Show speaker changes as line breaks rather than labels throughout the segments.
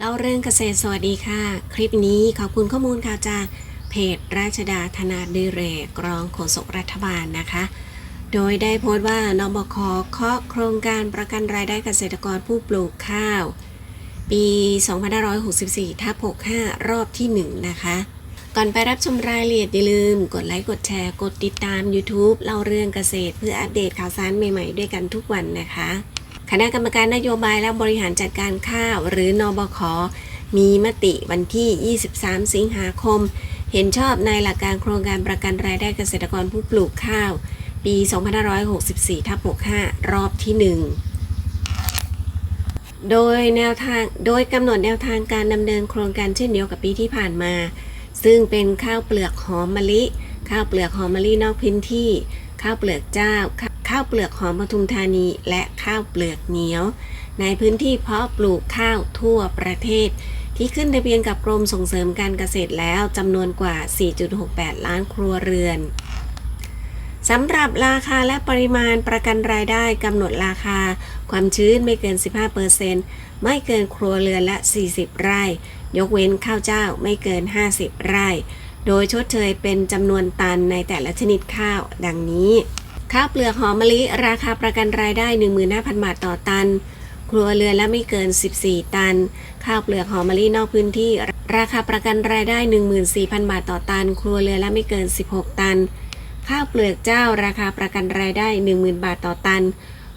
เล่าเรื่องเกษตรสวัสดีค่ะ คลิปนี้ขอบคุณข้อมูลข่าวจากเพจราชดาธนาดิเรกรองโฆษกรัฐบาลนะคะ โดยได้โพสต์ว่านบคเคาะโครงการประกันรายได้เกษตรกรผู้ปลูกข้าว ปี 2564ทับ65 รอบที่ 1 นะคะ ก่อนไปรับชมรายละเอียดอย่าลืม กดไลค์กดแชร์กดติดตาม YouTube เล่าเรื่องเกษตรเพื่ออัปเดตข่าวสารใหม่ๆ ด้วยกันทุกวันนะคะ คณะกรรมการนโยบายและบริหารจัดการข้าว หรือนบค มีมติวันที่ 23 สิงหาคม เห็นชอบในหลักการโครงการประกันรายได้เกษตรกรผู้ปลูกข้าว ปี 2564ทับ65 รอบที่ 1 โดยแนวทางโดยกำหนดแนวทางการดำเนินโครงการเช่นเดียวกับปีที่ผ่านมา ซึ่งเป็นข้าวเปลือกหอมมะลิ ข้าวเปลือกหอมมะลินอกพื้นที่ ข้าวเปลือกเจ้า ข้าวเปลือกหอมปทุมธานี และข้าวเปลือกเหนียว ในพื้นที่เพาะปลูกข้าวทั่วประเทศ ที่ขึ้นทะเบียนกับกรมส่งเสริมการเกษตรแล้วจำนวนกว่า 4.68 ล้านครัวเรือนสำหรับราคาและปริมาณประกันรายได้กำหนดราคา ความชื้นไม่เกิน 15%ไม่เกินครัวเรือนละ 40 ไร่ ยกเว้นข้าวเจ้าไม่เกิน 50 ไร่ โดยชดเชยเป็นจำนวนตันในแต่ละชนิดข้าว ดังนี้ ข้าวเปลือกหอมมะลิ ราคาประกันรายได้ 15,000 บาทต่อตัน ครัวเรือนละไม่เกิน 14 ตัน ข้าวเปลือกหอมมะลินอกพื้นที่ ราคาประกันรายได้ 14,000 บาทต่อตัน ครัวเรือนละไม่เกิน 16 ตัน ข้าวเปลือกเจ้าราคาประกันรายได้ 10,000 บาทต่อตัน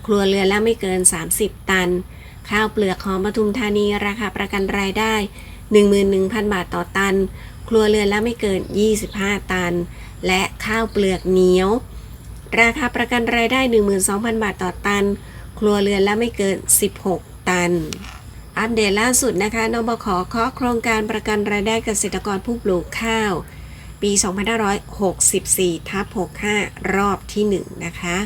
ครัวเรือนละไม่เกิน 30 ตัน ข้าวเปลือกหอมปทุมธานี ราคาประกันรายได้ 11,000 บาทต่อตัน ครัวเรือนละไม่เกิน 25 ตัน และข้าวเปลือกเหนียว ราคาประกันรายได้ 12,000 บาทต่อตัน ครัวเรือนละไม่เกิน 16 ตัน อัปเดตล่าสุดนะคะนบขเคาะโครงการประกันรายได้เกษตรกรผู้ปลูกข้าว ปี 2564ทับ65 รอบที่ 1 นะคะ